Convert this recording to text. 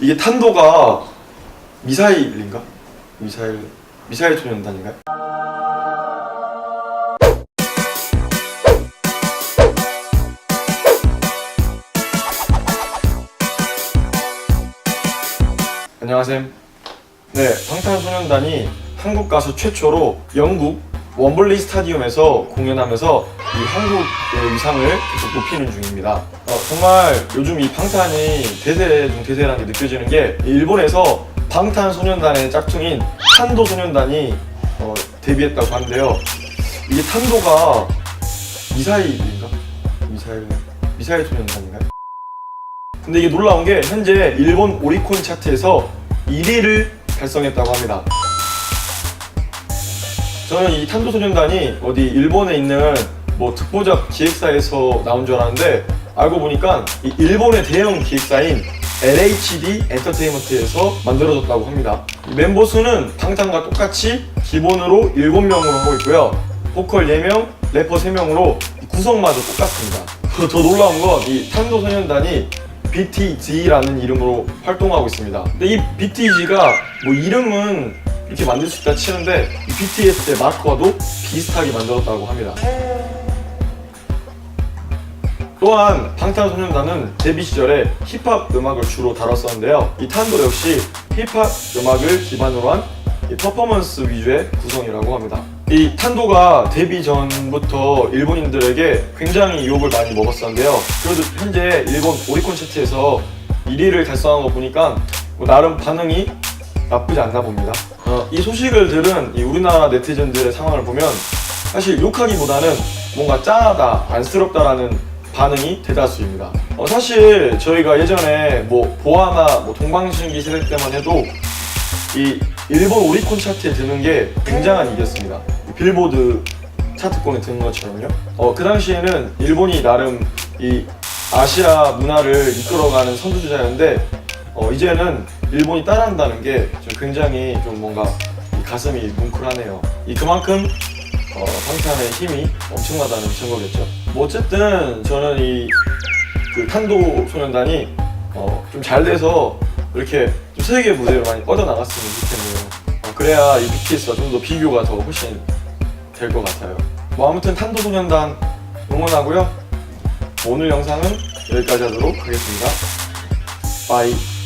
이게 탄도가 미사일인가? 미사일 미사일 소년단인가요? 안녕하세요. 네, 방탄소년단이 한국 가수 최초로 영국 원블리 스타디움에서 공연하면서 이 한국의 위상을 계속 높이는 중입니다. 어, 정말 요즘 이 방탄이 대세 중 대세라는 게 느껴지는 게 일본에서 방탄소년단의 짝퉁인 탄도소년단이 어, 데뷔했다고 하는데요. 이게 탄도가 미사일인가? 미사일 미사일 소년단인가요? 근데 이게 놀라운 게 현재 일본 오리콘 차트에서 1위를 달성했다고 합니다. 저는 이 탄도소년단이 어디 일본에 있는 뭐 특보작 기획사에서 나온 줄 알았는데 알고 보니까 이 일본의 대형 기획사인 LHD 엔터테인먼트에서 만들어졌다고 합니다. 이 멤버 수는 방탄과 똑같이 기본으로 7명으로 하고 있고요. 보컬 4명, 래퍼 3명으로 구성마저 똑같습니다. 더 놀라운 건 이 탄도소년단이 BTG라는 이름으로 활동하고 있습니다. 근데 이 BTG가 뭐 이름은 이렇게 만들 수 있다 치는데 이 BTS의 마크와도 비슷하게 만들었다고 합니다. 또한 방탄소년단은 데뷔 시절에 힙합 음악을 주로 다뤘었는데요. 이 탄도 역시 힙합 음악을 기반으로 한이 퍼포먼스 위주의 구성이라고 합니다. 이 탄도가 데뷔 전부터 일본인들에게 굉장히 유혹을 많이 먹었었는데요. 그래도 현재 일본 오리콘 차트에서 1위를 달성한 거 보니까 뭐 나름 반응이 나쁘지 않나 봅니다. 어, 이 소식을 들은 이 우리나라 네티즌들의 상황을 보면 사실 욕하기보다는 뭔가 짠하다, 안쓰럽다라는 반응이 대다수입니다. 어, 사실 저희가 예전에 뭐 보아나 뭐 동방신기 세대 때만 해도 이 일본 오리콘 차트에 드는 게 굉장한 일이었습니다. 빌보드 차트권에 드는 것처럼요. 어, 그 당시에는 일본이 나름 이 아시아 문화를 이끌어가는 선두주자였는데 어, 이제는 일본이 따라한다는 게 좀 굉장히 좀 뭔가 이 가슴이 뭉클하네요. 이 그만큼 어, 방탄의 힘이 엄청나다는 증거겠죠. 뭐 어쨌든 저는 이 그 탄도 소년단이 어, 좀 잘 돼서 이렇게 좀 세계 무대로 많이 뻗어나갔으면 좋겠네요. 어, 그래야 이 BTS와 좀 더 비교가 더 훨씬 될 것 같아요. 뭐 아무튼 탄도 소년단 응원하고요. 오늘 영상은 여기까지 하도록 하겠습니다. 빠이.